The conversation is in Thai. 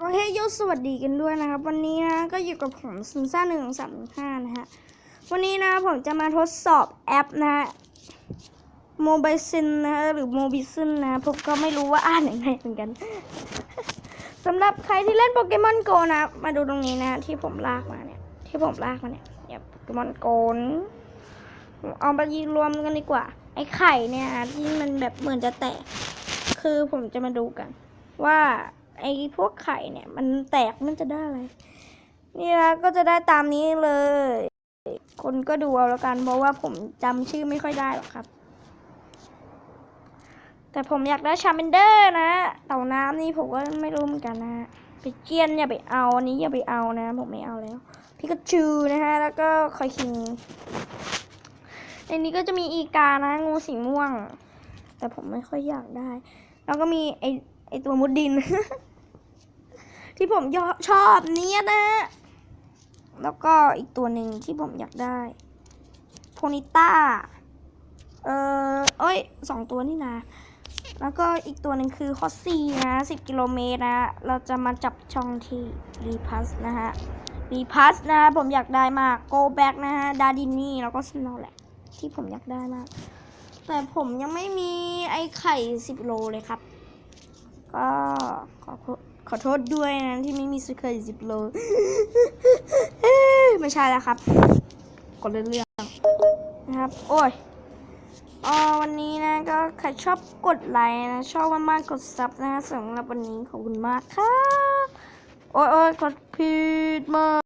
ก็เฮ้ยโยสวัสดีกันด้วยนะครับ วันนี้นะก็อยู่กับผมซินซ่าหนึ่งสามห้านะฮะวันนี้นะผมจะมาทดสอบแอปนะฮะโมบายซินนะหรือโมบิซินนะผมก็ไม่รู้ว่าอ่านยังไงเหมือนกันสำหรับใครที่เล่นโปเกมอนโกนะ มาดูตรงนี้นะ ที่ผมลากมาเนี่ย ที่ผมลากมาเนี่ยเนี่ยโปเกมอนโกนเอาไปยีรวมกันดีกว่า ไอ้ไข่เนี่ยที่มันแบบเหมือนจะแตกคือผมจะมาดูกัน ว่า ไอ้พวกไข่เนี่ย มันแตกมันจะได้อะไรนี่นะก็จะได้ตามนี้เลย คนก็ดูเอาแล้วกันเพราะว่าผมจำชื่อไม่ค่อยได้หรอกครับ แต่ผมอยากได้ชาเมนเดอร์นะเต่าน้ำนี่ผมก็ไม่รู้เหมือนกันนะไปเจียนอย่าไปเอาอันนี้อย่าไปเอานะ ผมไม่เอาแล้วพิกาจูนะฮะแล้วก็คอยคิงในนี้ก็จะมีอีกานะงูสีม่วง แต่ผมไม่ค่อยอยากได้ แล้วก็มีไอ ไอตัวมุดดิน ที่ผมอชอบเนี้ยนะ แล้วก็อีกตัวหนึ่งที่ผมอยากได้โพนิต้า เออเอ้ยสองตัวนี่นะ แล้วก็อีกตัวหนึ่งคือคอสซี่นะสิบกิโลเมตรนะ เราจะมาจับช่องที่รีพัสนะฮะรีพัสนะผมอยากได้มากโกแบ็กนะฮะ ดาดินนี่ แล้วก็สโนว์แหละ ที่ผมอยากได้มาก แต่ผมยังไม่มีไอไข่สิบโลเลยครับ ก็ขอโทษขอโทษด้วยนะที่ไม่มีสไข่สิบโลไม่ใช่แล้วครับกดเรื่องนะครับ โอ้ยออวันนี้นะก็ใครชอบกดไลค์นะชอบมากๆกดซับนะสำหรับวันนี้ขอบคุณมากครับ โอ้ยโอ้ยกดผิดมาก